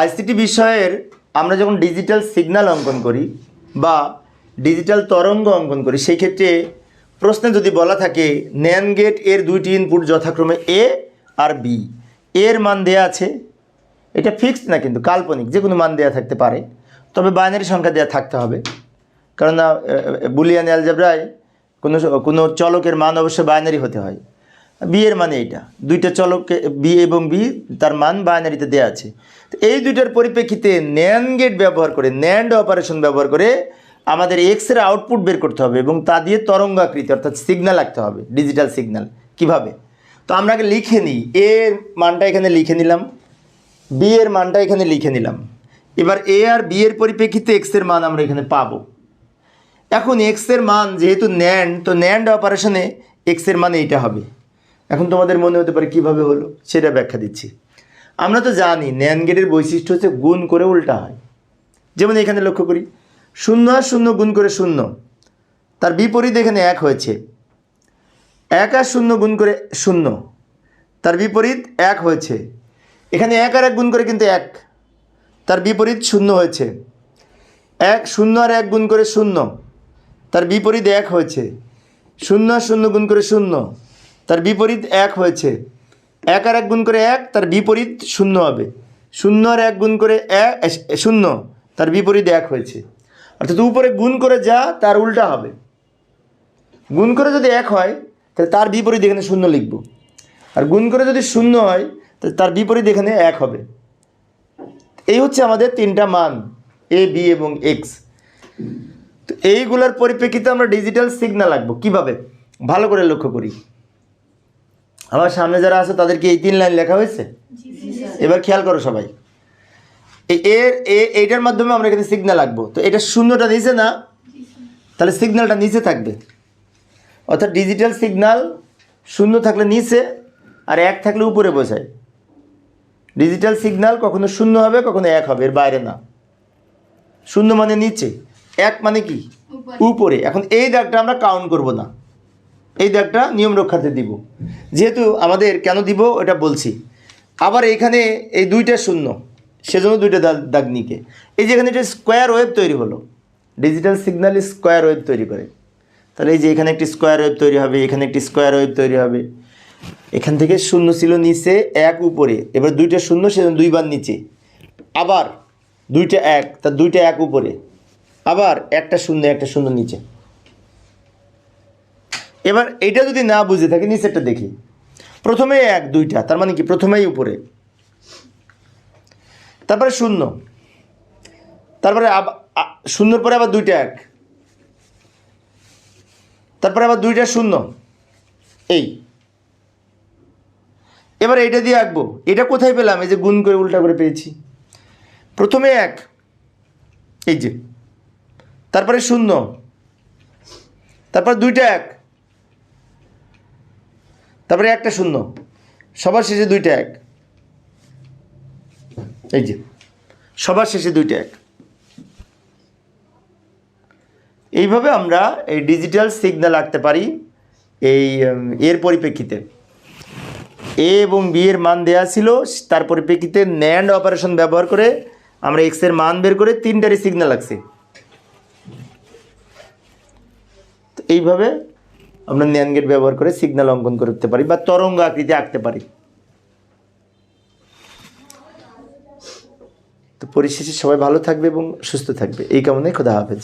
ICT বিষয়ের আমরা যখন ডিজিটাল সিগন্যাল অঙ্কন করি বা ডিজিটাল তরঙ্গ অঙ্কন করি, সেই ক্ষেত্রে প্রশ্নে যদি বলা থাকে, ন্যান গেটের দুইটি ইনপুট যথাক্রমে এ আর বি এর মান দেয়া আছে। এটা ফিক্সড না কিন্তু কাল্পনিক যে কোনো মান দেওয়া থাকতে পারে, তবে বাইনারি সংখ্যা দেওয়া থাকতে হবে। কারণ বুলিয়ান অ্যালজাব্রায় কোনো কোনো চলকের মান অবশ্যই বাইনারি হতে হয়। বি এর মানে এইটা দুইটা চলকে বি এবং বি তার মান বাইনারিতে দেওয়া আছে। তো এই দুইটার পরিপ্রেক্ষিতে ন্যান গেট ব্যবহার করে ন্যান্ড অপারেশন ব্যবহার করে আমাদের এক্সের আউটপুট বের করতে হবে এবং তা দিয়ে তরঙ্গ আকৃতি অর্থাৎ সিগন্যাল আঁকতে হবে ডিজিটাল সিগন্যাল কীভাবে? তো আমরা আগে লিখে নিই। এর মানটা এখানে লিখে নিলাম। বি এর মানটা এখানে লিখে নিলাম। এবার এ আর বি এর পরিপ্রেক্ষিতে এক্সের মান আমরা এখানে পাবো। এখন এক্সের মান যেহেতু ন্যান্ড তো ন্যান্ড অপারেশনে এক্সের মান এইটা হবে। এখন তোমাদের মনে হতে পারে কীভাবে হলো? সেটা ব্যাখ্যা দিচ্ছি। আমরা তো জানি ন্যান গেটের বৈশিষ্ট্য হচ্ছে গুণ করে উল্টা হয়। যেমন এখানে লক্ষ্য করি, শূন্য আর শূন্য গুণ করে শূন্য। তার বিপরীত এখানে এক হয়েছে। এক আর শূন্য গুণ করে শূন্য। তার বিপরীত এক হয়েছে। এখানে এক আর এক গুণ করে কিন্তু এক। তার বিপরীত শূন্য হয়েছে। এক, শূন্য আর এক গুণ করে শূন্য। তার বিপরীত এক হয়েছে। শূন্য আর শূন্য গুণ করে শূন্য। তার বিপরীত এক হয়েছে। এক আর এক গুণ করে এক, তার বিপরীত শূন্য হবে। শূন্য আর এক গুণ করে এক শূন্য, তার বিপরীত এক হয়েছে। অর্থাৎ উপরে গুণ করে যা, তার উল্টা হবে। গুণ করে যদি এক হয়, তাহলে তার বিপরীত এখানে শূন্য লিখব। আর গুণ করে যদি শূন্য হয়, তাহলে তার বিপরীত এখানে এক হবে। এই হচ্ছে আমাদের তিনটা মান, এ, বি এবং এক্স। তো এইগুলোর পরিপ্রেক্ষিতে আমরা ডিজিটাল সিগনাল আঁকবো। কীভাবে? ভালো করে লক্ষ্য করি। আমার সামনে যারা আছে তাদেরকে এই তিন লাইন লেখা হয়েছে? এবার খেয়াল করো সবাই। এর এইটার মাধ্যমে আমরা এখানে সিগন্যাল আঁকবো। তো এটা শূন্যটা নিচে না? তাহলে সিগন্যালটা নিচে থাকবে। অর্থাৎ ডিজিটাল সিগন্যাল শূন্য থাকলে নিচে আর এক থাকলে উপরে বোঝায়। ডিজিটাল সিগন্যাল কখনো শূন্য হবে কখনো এক হবে এর বাইরে না। শূন্য মানে নিচে এক মানে কি? উপরে। এখন এই দাগটা আমরা কাউন্ট করব না। এই দাগটা নিয়ম রক্ষার্থে দিব। যেহেতু আমাদের কেন দিব এটা বলছি। আবার এখানে এই দুইটা শূন্য, সেজন্য দুইটা দাগ দাগ নিকে এই যে এখানে একটা স্কোয়ার ওয়েব তৈরি হলো। ডিজিটাল সিগন্যাল স্কোয়ার ওয়েব তৈরি করে। তাহলে এই যে এখানে একটি স্কোয়ার ওয়েব তৈরি হবে, এখানে একটি স্কোয়ার ওয়েব তৈরি হবে। এখান থেকে শূন্য ছিল নিচে, এক উপরে। এবার দুইটা শূন্য, সেজন্য দুইবার নিচে। আবার দুইটা এক তার দুইটা এক উপরে। আবার একটা শূন্য একটা শূন্য নিচে। এবার এটা যদি না বুঝে থাকি, নিচেরটা দেখি। প্রথমে এক, দুইটা, তার মানে কি? প্রথমেই উপরে। তারপরে শূন্য। তারপরে শূন্যর পরে আবার দুইটা এক। তারপরে আবার দুইটা শূন্য। এই। এবার এটা দিয়ে আঁকবো। এটা কোথায় পেলাম? এই যে গুণ করে, উল্টা করে পেয়েছি। প্রথমে এক। এই যে। তারপরে শূন্য। তারপর দুইটা এক। তারপরে একটা শূন্য। সবার শেষে দুইটা এক। এই যে, সবার শেষে দুইটা এক। এইভাবে আমরা এই ডিজিটাল সিগন্যাল আঁকতে পারি এই এর পরিপ্রেক্ষিতে। এ এবং বি এর মান দেয়া ছিল, তার পরিপ্রেক্ষিতে ন্যান্ড অপারেশন ব্যবহার করে আমরা এক্সের মান বের করে তিনটারই সিগন্যাল আঁকছি। এইভাবে আমরা ন্যান গেট ব্যবহার করে সিগন্যাল অঙ্কন করতে পারি বা তরঙ্গ আকৃতি আঁকতে পারি। তো পরিশেষে সবাই ভালো থাকবে এবং সুস্থ থাকবে। এই কামনায় খোদা হাফেজ।